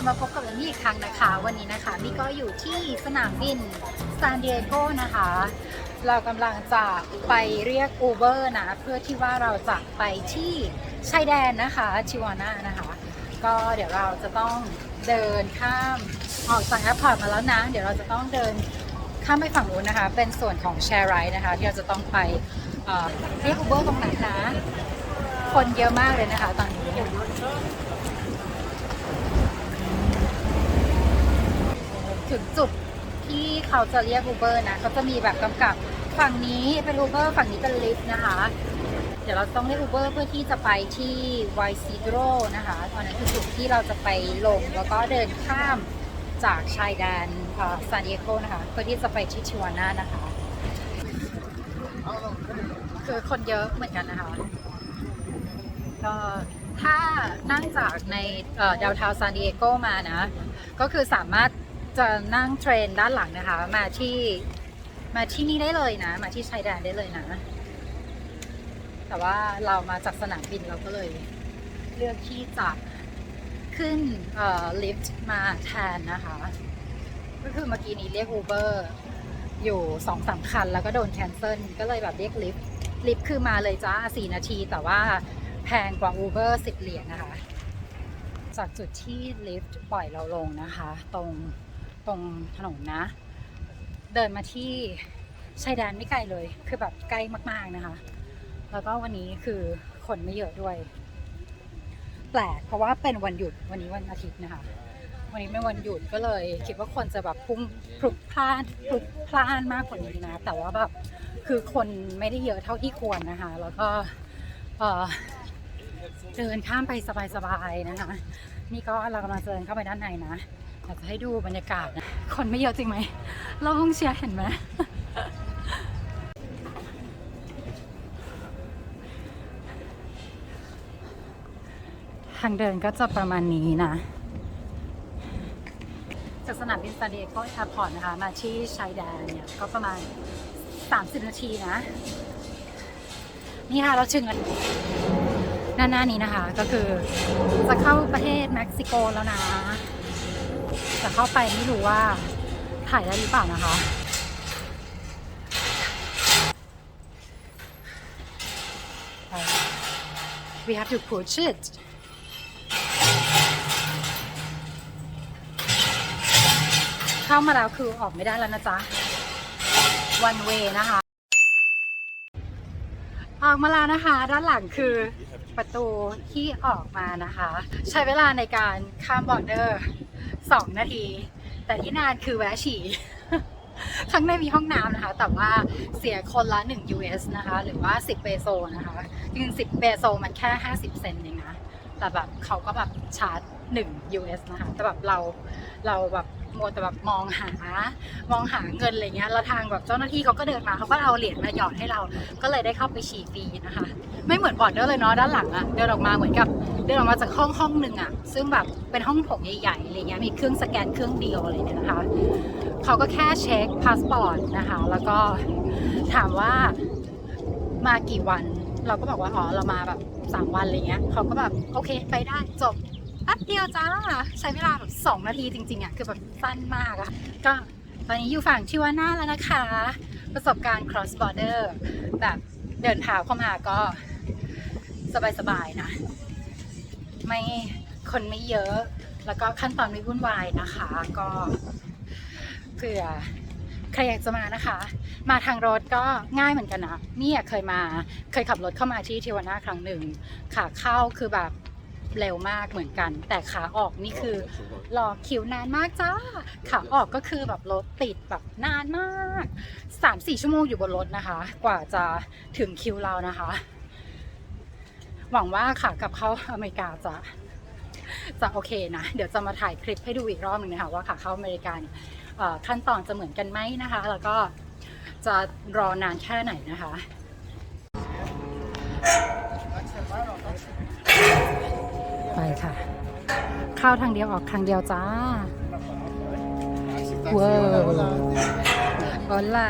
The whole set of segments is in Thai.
ลับมาพบกับเอมมี่อีกครั้งนะคะ วันนี้นะคะมี่ก็อยู่ที่สนามบินซานดิเอโกนะคะ เรากำลังจะไปเรียก Uber นะ เพื่อที่ว่าเราจะไปที่ชายแดนนะคะชิวาน่านะคะ ก็เดี๋ยวเราจะต้องเดินข้ามออกจากแอร์พอร์ตมาแล้วนะ เดี๋ยวเราจะต้องเดินข้ามไปฝั่งนู้นนะคะ เป็นส่วนของแชร์ไรนะคะ ที่เราจะต้องไปเรียก Uber ตรงนั้นนะ คนเยอะมากเลยนะคะตอนนี้ ถึงจุดที่เขาจะเรียก Uber นะเขาจะมีแบบกำกับฝั่งนี้เป็น Uber ฝั่งนี้เป็นลิฟต์นะคะ เดี๋ยวเราต้องเรียก Uber เพื่อที่จะไปที่ไวซิโดรนะคะตอนนั้นคือจุดที่เราจะไปลงแล้วก็เดินข้ามจากชายแดนซานดิเอโกนะคะเพื่อที่จะไปที่ชิวาน่านะคะ คือคนเยอะเหมือนกันนะคะก็ถ้านั่งจากในดาวทาวซานดิเอโกมานะ ก็คือสามารถ จะนั่งเทรนด้านหลังนะคะ มาที่มาที่นี่ได้เลยนะ มาที่ชายแดนได้เลยนะ แต่ว่าเรามาจากสนามบินเราก็เลย เลือกที่จะขึ้นลิฟต์มาแทนนะคะ ก็คือเมื่อกี้นี้เรียก Uber อร์อยู่สองสามคัน แล้วก็โดนแคนเซิลก็เลยแบบเรียกลิฟต์ลิฟต์คือมาเลยจ้าสี่นาที แต่ว่าแพงกว่า Uber สิบเหรียญนะคะ จากจุดที่ลิฟต์ปล่อยเราลงนะคะ ตรง ตรงถนนนะ เดินมาที่ชายแดนไม่ไกลเลย คือแบบใกล้มากๆนะคะ แล้วก็วันนี้คือคนไม่เยอะด้วย แปลกเพราะว่าเป็นวันหยุดวันนี้วันอาทิตย์นะคะ วันนี้เป็นวันหยุดก็เลย คิดว่าคนจะแบบพุ่งพลุกพล่านพลุกพล่านมากกว่านี้นะ แต่ว่าแบบคือคนไม่ได้เยอะเท่าที่ควรนะคะ แล้วก็เออเดินข้ามไปสบายๆนะคะ นี่ก็เรากำลังเดินเข้าไปด้านในนะ อยากจะให้ดูบรรยากาศนะคนไม่เยอะจริงไหมเราห้องเชียร์เห็นไหมทางเดินก็จะประมาณนี้นะ จากสนามบินซานดิเอโกแอร์พอร์ตนะคะ มาที่ชายแดนเนี่ย ก็ประมาณ 30 นาทีนะ นี่ค่ะ เราถึงกันหน้าหน้านี้นะคะ ก็คือจะเข้าประเทศเม็กซิโกแล้วนะ จะเข้าไปไม่รู้ว่าถ่ายได้หรือเปล่านะคะ We have to push it เข้ามาแล้วคือออกไม่ได้แล้วนะจ๊ะ one way นะคะ ออกมาแล้วนะคะ ด้านหลังคือประตูที่ออกมานะคะ ใช้เวลาในการข้ามบอร์เดอร์2นาที แต่ที่นานคือแวะฉี่ข้างในมีห้องน้ำนะคะ แต่ว่าเสียคนละ 1 US นะคะ หรือว่า 10 เปโซนะคะจริงๆ10 เปโซมันแค่ 50 เซนเองนะ แต่แบบเขาก็แบบชาร์จ 1 US นะคะแต่แบบเราเราแบบมัวแต่แบบมองหามองหาเงินอะไรเงี้ยแล้วทางแบบเจ้าหน้าที่เขาก็เดินมาเขาก็เอาเหรียญมาหยอดให้เรา ก็เลยได้เข้าไปฉี่ฟรีนะคะ ไม่เหมือนบอร์ดเดอร์เลยเนาะด้านหลังอะเดินออกมาเหมือนกับเดินออกมาจากห้องห้องหนึ่งอะซึ่งแบบเป็นห้องโถงใหญ่ๆอะไรเงี้ยมีเครื่องสแกนเครื่องเดียวอะไรเนี่ยนะคะเขาก็แค่เช็คพาสปอร์ตนะคะ แล้วก็ถามว่ามากี่วัน เราก็บอกว่าอ๋อเรามาแบบสามวันอะไรเงี้ยเขาก็แบบโอเคไปได้จบ ป๊บเดียวจ้า ใช้เวลาแบบสองนาทีจริงๆอะคือแบบสั้นมากอะก็ตอนนี้อยู่ฝั่งชิวาน่าแล้วนะคะ ประสบการณ์ cross border แบบเดินเท้าเข้ามาก็สบายๆนะ ไม่คนไม่เยอะ แล้วก็ขั้นตอนไม่วุ่นวายนะคะ ก็เผื่อใครอยากจะมานะคะ มาทางรถก็ง่ายเหมือนกันนะนี่เคยมาเคยขับรถเข้ามาที่ทิวาน่าครั้งหนึ่งขาเข้าคือแบบ เร็วมากเหมือนกัน แต่ขาออกนี่คือรอคิวนานมากจ้า ขาออกก็คือแบบรถติดแบบนานมากสามสี่ชั่วโมงอยู่บนรถนะคะ กว่าจะถึงคิวเรานะคะ หวังว่าขากลับเข้าอเมริกาจะจะโอเคนะ เดี๋ยวจะมาถ่ายคลิปให้ดูอีกรอบหนึงนะคะว่าขาเข้าอเมริกาเนี่ยเอ่อขั้นตอนจะเหมือนกันไหมนะคะ แล้วก็จะรอนานแค่ไหนนะคะ ไปค่ะ เข้าทางเดียวออกทางเดียวจ้าเว้าวโอลา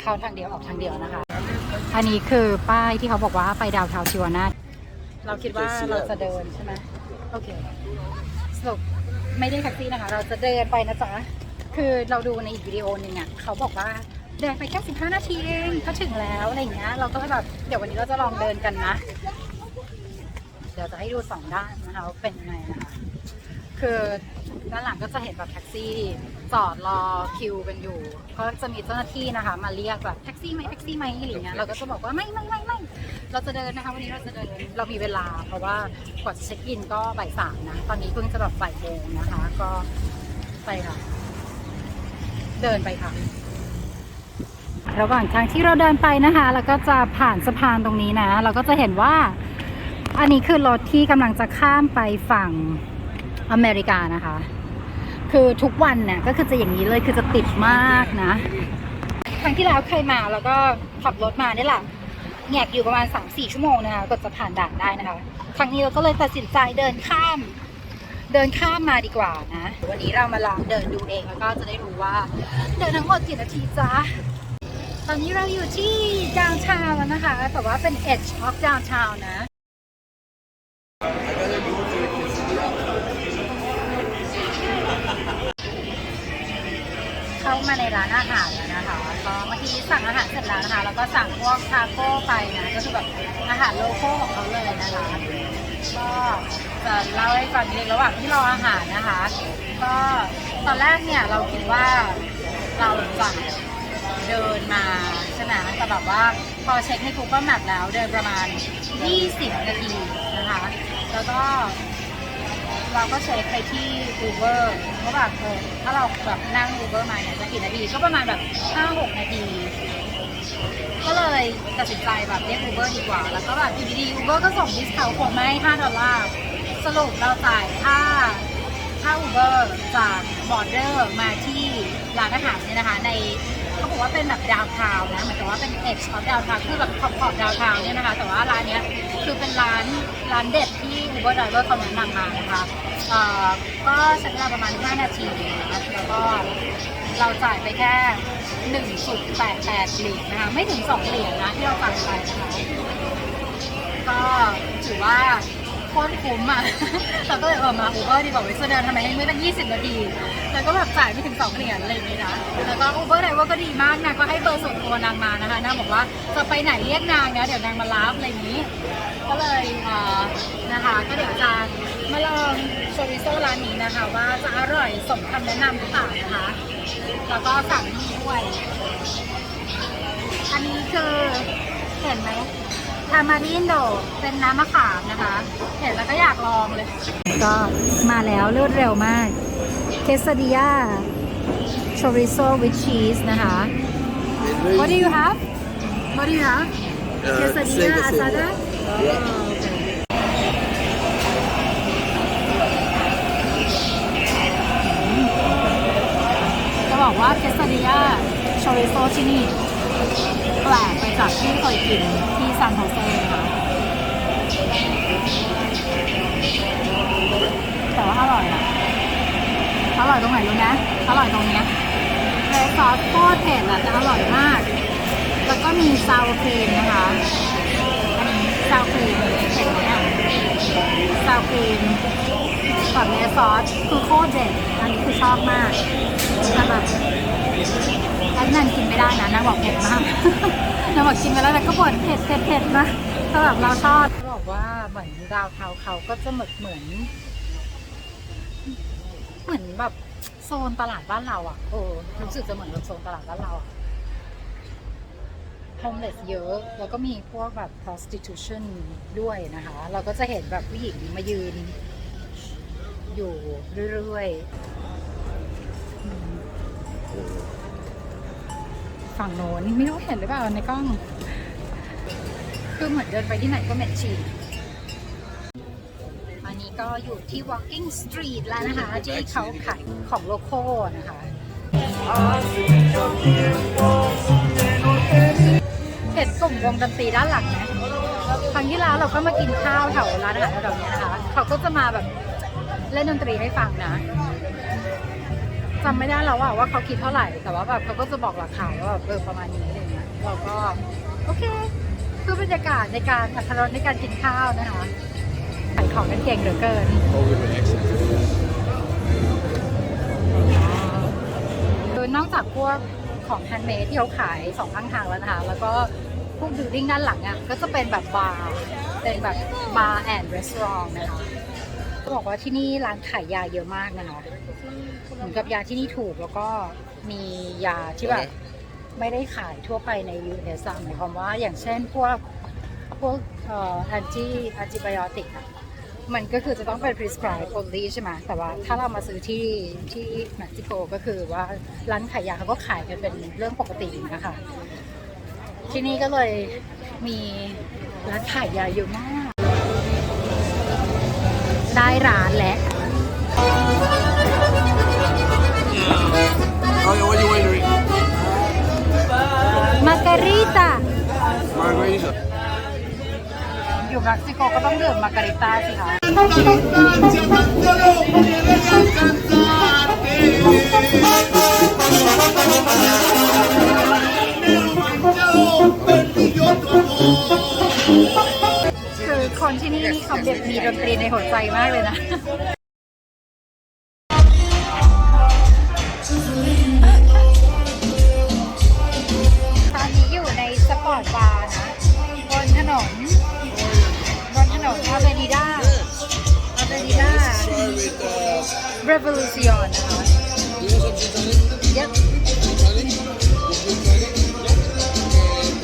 เข้าทางเดียวออกทางเดียวนะคะ อันนี้คือป้ายที่เขาบอกว่าไปดาวเทาวชิวาน่าเราคิดว่าเราจะเดินใช่ไหมโอเคสรุปไม่ได้แท็กซี่นะคะ เราจะเดินไปนะจ๊ะ คือเราดูในอีกวิดีโอหนึ่งอะเขาบอกว่าเดินไปแค่15นาทีเองก็ถึงแล้วอะไรอย่างเงี้ย เราก็เลยแบบเดี๋ยววันนี้เราจะลองเดินกันนะเดี๋ยวจะให้ดูสองด้านนะคะว่าเป็นยังไงนะคะคือด้านหลังก็จะเห็นแบบแท็กซี่จอดรอคิวกันอยู่ ก็จะมีเจ้าหน้าที่นะคะ มาเรียกแบบแท็กซี่ไหมแท็กซี่ไหมอะไรอย่างเงี้ยเราก็จะบอกว่าไม่ไม่ไม่ไม่เราจะเดินนะคะวันนี้เราจะเดินเรามีเวลา เพราะว่ากว่าจะเช็คอินก็บ่ายสามนะตอนนี้เพิ่งจะแบบบ่ายโมงนะคะ ก็ไปค่ะ เดินไปค่ะ ระหว่างทางที่เราเดินไปนะคะ แล้วก็จะผ่านสะพานตรงนี้นะ เราก็จะเห็นว่า อันนี้คือรถที่กำลังจะข้ามไปฝั่งอเมริกานะคะ คือทุกวันเนี่ยก็คือจะอย่างนี้เลยคือจะติดมากนะ ครั้งที่แล้วเคยมาแล้วก็ขับรถมานี่แหละแงกอยู่ประมาณ 3-4 ชั่วโมงนะคะกว่าจะผ่านด่านได้นะคะ ครั้งนี้เราก็เลยตัดสินใจเดินข้าม เดินข้ามมาดีกว่านะ วันนี้เรามาลองเดินดูเองแล้วก็จะได้รู้ว่า เดินทั้งหมดกี่นาทีจ๊ะตอนนี้เราอยู่ที่ดาวน์ทาวน์แล้วนะคะ แต่ว่าเป็น edge of downtown นะ เข้ามาในร้านอาหารแล้วนะคะก็เมื่อกี้สั่งอาหารเสร็จแล้วนะคะ แล้วก็สั่งพวกทาโก้ไปนะ ก็คือแบบอาหารโลโก้ของเขาเลยนะคะก็จะเล่าให้ฟังนิดนึงระหว่างที่รออาหารนะคะ ก็ตอนแรกเนี่ยเราคิดว่าเราจะเดินมาใช่ไหมแต่แบบว่าพอเช็คใน Google Map แล้วเดินประมาณ 20 นาทีนะคะ แล้วก็ เราก็เช็คไปที่ Uber ว่าแบบเออถ้าเราแบบนั่ง Uber มาเนี่ยจะกี่นาทีก็ประมาณแบบ5-6นาที ก็เลยตัดสินใจแบบเรียก Uber ดีกว่า แล้วก็แบบอยู่ดีๆ Uber ก็ส่งดิสคาวผมมาให้5ดอลลาร์สรุปเราจ่ายค่าค่า Uber จากบอร์เดอร์มาที่ร้านอาหารเนี่ยนะคะในเขาบอกว่าเป็นแบบดาวทาวนะเหมือนกับว่าเป็น edge of downtown คือแบบขอบขอบดาวทาวเนี่ยนะคะ แต่ว่าร้านเนี้ยคือเป็นร้านร้านเด็ดที่ Uber Driver เขาแนะนำมานะคะเอ่อก็ใช้เวลาประมาณ 5 นาทีนะคะแล้วก็เราจ่ายไปแค่ 1.88เหรียญนะคะ ไม่ถึง 2 เหรียญนะที่เราจ่ายไปนะคะก็ถือว่าโคตรคุ้มอะเราก็เลยเออมาอูเบอร์ดีกว่าเว้ยจะเดินทำไมให้ไม่ตั้ง20 นาที แล้วก็แบบจ่ายไม่ถึง 2 เหรียญอะไรอย่างนี้นะ แล้วก็อูเบอร์ไดเวอร์ก็ดีมากนะ ก็ให้เบอร์ส่วนตัวนางมานะคะ นางบอกว่าจะไปไหนเรียกนางนะ เดี๋ยวนางมารับอะไรอย่างนี้ ก็เลยเอ่อนะคะก็เดี๋ยวจะมาลองโชริโซร้านนี้นะคะ ว่าจะอร่อยสมคำแนะนำหรือเปล่านะคะแล้วก็สั่งนี่ด้วย อันนี้คือเห็นไหมทามารินโดเป็นน้ำมะขามนะคะ เห็นแล้วก็อยากลองเลย ก็มาแล้วรวดเร็วมากเคสดิยาชอริโซวิชชีสนะคะ What do you have What do you have Uh, Quesadilla same, same. asada Yeah. จะบอกว่าเคสดิยาชริโซที่นี่แปลกไปจากที่เคยกินที่ซานโฮเซนะคะแต่ว่าอร่อยอะอร่อยตรงไหนรู้ไหมอร่อยตรงเนี้ยเลยซอสโคตรเผ็ดอะแต่อร่อยมาก แล้วก็มีซาวครีมนะคะ ซาวครีมเห็นไหมซาวครีมกับเนื้อซอสคือโคตรเด็ดอันนี้คือชอบมากแต่แบบอันนั้นกินไม่ได้นะนางบอกเผ็ดมากนางบอกกินไปแล้วแต่ก็บ่นเผ็ดเผ็ดเผ็ดนะแต่แบบเราชอบบอกว่าเหมือนดาวเทาเขาก็จะเหมือนเหมือน เหมือนแบบโซนตลาดบ้านเราอะโอ้รู้สึกจะเหมือนโซนตลาดบ้านเราอะ โฮมเลสเยอะ แล้วก็มีพวกแบบ prostitution ด้วยนะคะ เราก็จะเห็นแบบผู้หญิงมายืน อยู่เรื่อยๆ ฝั่งโน้นไม่รู้เห็นหรือเปล่าในกล้อง คือเหมือนเดินไปที่ไหนก็เหม็นฉี่อันนี้ก็อยู่ที่ walking street แล้วนะคะ ที่เขาขายของโลโก้นะคะ เห็นกลุ่มวงดนตรีด้านหลังไหมครั้งที่แล้วเราก็มากินข้าวแถวร้านอาหารแถวนี้นะคะเขาก็จะมาแบบเล่นดนตรีให้ฟังนะจำไม่ได้แล้วว่าว่าเขาคิดเท่าไหร่ แต่ว่าแบบเขาก็จะบอกราคาว่าแบบเออประมาณนี้อะไรเงี้ยเราก็โอเคคือบรรยากาศในการอัตรสในการกินข้าวนะคะขายของกันเก่งเหลือเกิน คือนอกจากพวกของแฮนด์เมดที่เขาขายสองข้างทางแล้วนะคะ แล้วก็ พวกบิวดิ้งด้านหลังอะก็จะเป็นแบบบาร์เป็นแบบบาร์แอนด์รีสอร์ทนะคะก็บอกว่าที่นี่ร้านขายยาเยอะมากนะคะเหมือนกับยาที่นี่ถูกแล้วก็มียาที่แบบไม่ได้ขายทั่วไปใน US อะหมายความว่าอย่างเช่นพวกพวกเอ่อ anti antibiotic อะมันก็คือจะต้องเป็น prescribe only ใช่ไหมแต่ว่าถ้าเรามาซื้อที่ที่เม็กซิโกก็คือว่าร้านขายยาเขาก็ขายกันเป็นเรื่องปกตินะคะ ที่นี่ก็เลยมีร้านขายยาเยอะมาก ได้ร้านแล้ว Oh, yeah, what you want to drink? มาการิตา Margarita. อยู่เม็กซิโกก็ต้องดื่มมาการิต้าสิคะ ที่นี่เขาแบบมีดนตรีในหัวใจมากเลยนะตอนนี้อยู่ในสปอร์ตบาร์นะ บนถนน บนถนนอาเวนิดาอาเวนิดา Revolution นะคะ Yep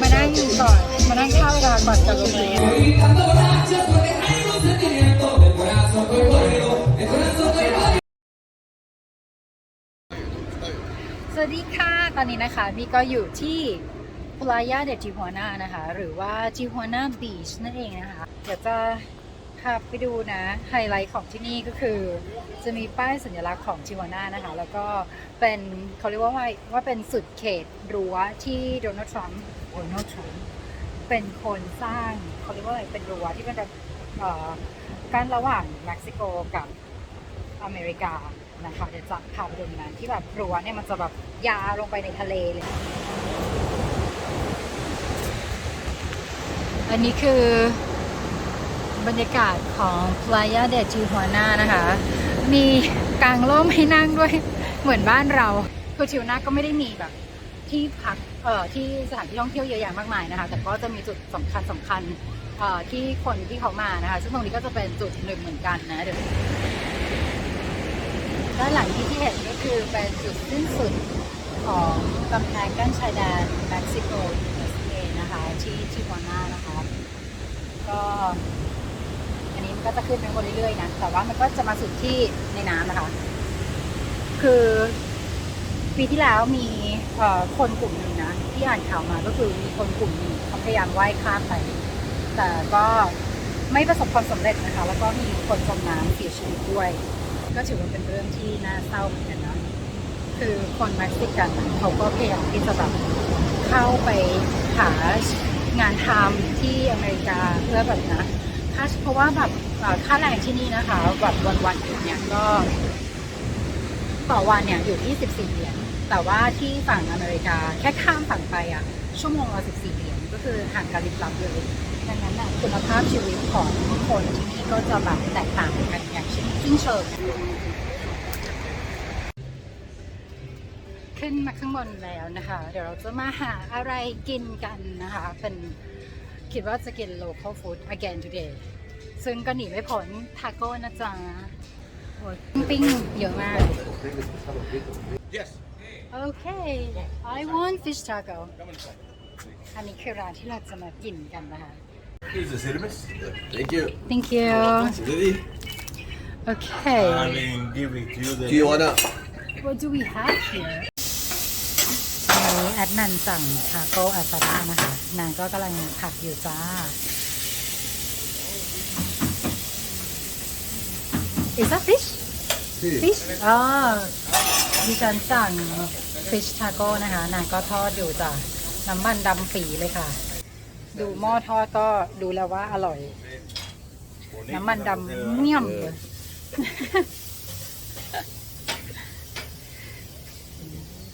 มานั่งก่อน มานั่งเข้าเวลาก่อนจะลงเรียน สวัสดีค่ะ ตอนนี้นะคะมีก็อยู่ที่ Playa de Tijuana นะคะ หรือว่า Tijuana Beach นั่นเองนะคะ เดี๋ยวจะพาไปดูนะ ไฮไลท์ของที่นี่ก็คือ จะมีป้ายสัญลักษณ์ของ Tijuana นะคะ แล้วก็เป็นเขาเรียกว่าว่าว่าเป็นสุดเขตรั้วที่โดนัลด์ทรัมป์โดนัลด์ทรัมป์เป็นคนสร้างเขาเรียกว่าอะไรเป็นรั้วที่เป็น กั้นระหว่างเม็กซิโกกับอเมริกานะคะเดี๋ยวจะพาไปดูนะที่แบบรั้วเนี่ยมันจะแบบยาวลงไปในทะเลเลย อันนี้คือบรรยากาศของ Playa de Tijuana นะคะ มีกางร่มให้นั่งด้วยเหมือนบ้านเราคือทิวนาก็ไม่ได้มีแบบที่พักเอ่อที่สถานที่ท่องเที่ยวเยอะแยะมากมายนะคะ แต่ก็จะมีจุดสำคัญสำคัญ ที่คนที่เขามานะคะ ซึ่งตรงนี้ก็จะเป็นจุดหนึ่งเหมือนกันนะเดี๋ยวด้านหลังที่ที่เห็นก็คือเป็นจุดสิ้นสุดของกำแพงกั้นชายแดนเม็กซิโก USA นะคะที่ทิวาน่านะคะ ก็อันนี้มันก็จะขึ้นไปบนเรื่อยๆนะแต่ว่ามันก็จะมาสุดที่ในน้ำนะคะ คือปีที่แล้วมีคนกลุ่มหนึ่งนะ ที่อ่านข่าวมาก็คือมีคนกลุ่มหนึ่งเขาพยายามว่ายข้ามไป แต่ก็ไม่ประสบความสำเร็จนะคะ แล้วก็มีคนจมน้ำเสียชีวิตด้วย ก็ถือว่าเป็นเรื่องที่น่าเศร้าเหมือนกันนะคือคนม็กซิกันเขาก็พยายามที่จะแบบเข้าไปหางานทำที่อเมริกาเพื่อแบบนะค่าเพราะว่าแบบค่าแรงที่นี่นะคะแบบวันวันๆหนึ่เนี่ยก็ต่อวันเนี่ยอยู่ที่ 14เหรียญ แต่ว่าที่ฝั่งอเมริกาแค่ข้ามฝั่งไปอะชั่วโมงละ14เหรียญก็คือห่างกันลิบลับเลย ดังนั้นน่ะคุณภาพชีวิตของคนที่นี่ก็จะแบบแตกต่างกันอย่างชิ้นสิ้นเชิงขึ้นมาข้างบนแล้วนะคะ เดี๋ยวเราจะมาหาอะไรกินกันนะคะ เป็นคิดว่าจะกิน local food again today ซึ่งก็หนีไม่พ้นทาโก้นะจ๊ะโอ้ยปิ้งเยอะมาก Yes. โอเค I want fish taco อันนี้คือร้านที่เราจะมากินกันนะคะ Here's the cinemas. Thank you. thank you Ready? okay I mean, give it to you. The Do you wanna? what do we have here อันนี้แอดนันสั่งทาโก้อาซาด้านะคะ นางก็กำลังผักอยู่จ้า Is that fish fish อ๋อดิฉันสั่ง fish taco นะคะ นางก็ทอดอยู่จ้ะ น้ำมันดำปีเลยค่ะ ดูหม้อทอดก็ดูแล้วว่าอร่อย น้ำมันดำเมี่ยมเลย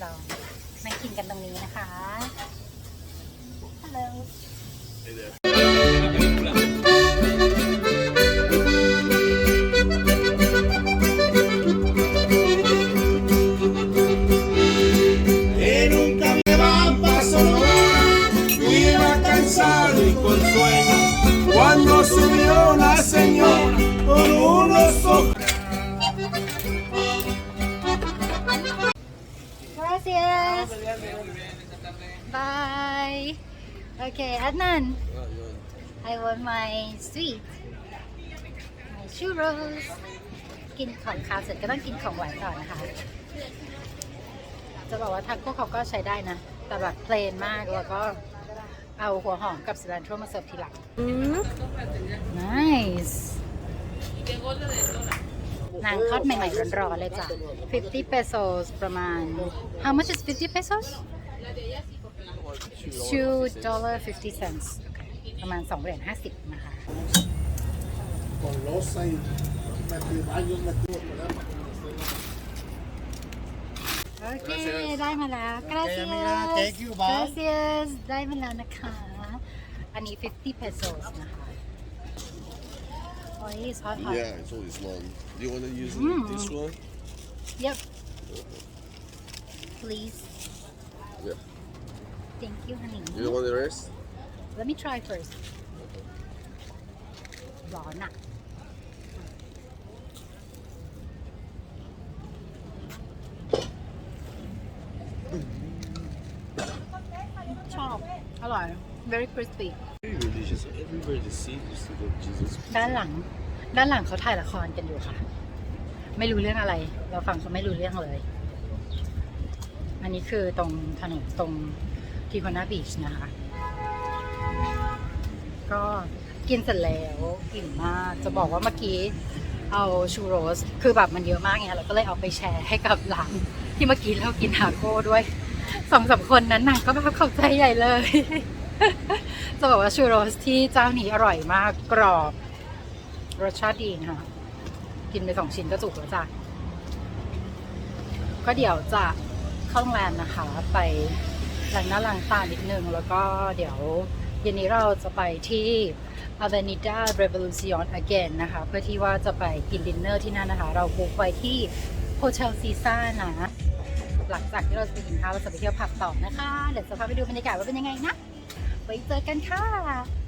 เรามากินกันตรงนี้นะคะฮัลโหล Adnan. I want my sweet. My churros. กินของคาวเสร็จก็ต้องกินของหวานต่อนะคะ จะบอกว่าทาโก้เขาก็ใช้ได้นะ แต่แบบเพลนมากแล้วก็เอาหัวหอมกับซิลานโทรมาเสิร์ฟทีหลัง nice นางทอดใหม่ๆร้อนๆเลยจ้ะ50 pesos ประมาณ how much is 50 pesos 2 dollar 50 cents ประมาณ2เหรียญ50 นะคะ Con losa y metido baños metidos por ahí. โอเค ได้มาแล้ว gracias amiga. Thank you. Bye. gracias ได้มาแล้วนะคะ อันนี้ 50 pesos นะคะโอ้ย it's hot hot Yeah, it's always long. Do you want to use Mm. this one? yep please Yeah. Thank you honey You don't want the rest? let me try first ร้อนอะชอบ อร่อย very crispy Very religious. Everybody that sees used to love Jesus. ด้านหลัง ด้านหลังเขาถ่ายละครกันอยู่ค่ะ ไม่รู้เรื่องอะไร เราฟังเขาไม่รู้เรื่องเลย อันนี้คือตรงถนนตรง ทีคอนาบีชนะคะ ก็กินเสร็จแล้วอิ่มมาก จะบอกว่าเมื่อกี้เอาชูโรส คือแบบมันเยอะมากไงเราก็เลยเอาไปแชร์ให้กับหลังที่เมื่อกี้เรากินทาโก้ด้วยสองสามคนนั้นนางก็แบบเข้าใจใหญ่เลย จะบอกว่าชูโรสที่เจ้านี้อร่อยมากกรอบรสชาติดีนะคะกินไปสองชิ้นก็จุกแล้วจ้ะก็เดี๋ยวจะเข้าโรงแรมนะคะไป ล้างหน้าล้างตานิดนึง แล้วก็เดี๋ยวเย็นนี้เราจะไปที่ Avenida Revolution again นะคะ เพื่อที่ว่าจะไปกินดินเนอร์ที่นั่นนะคะ เราบุ๊กไว้ที่ Hotel c a s a นะ หลังจากที่เราจะไปกินข้าวเราจะไปเที่ยวผับต่อนะคะ เดี๋ยวจะพาไปดูบรรยากาศว่าเป็นยังไงนะ ไว้เจอกันค่ะ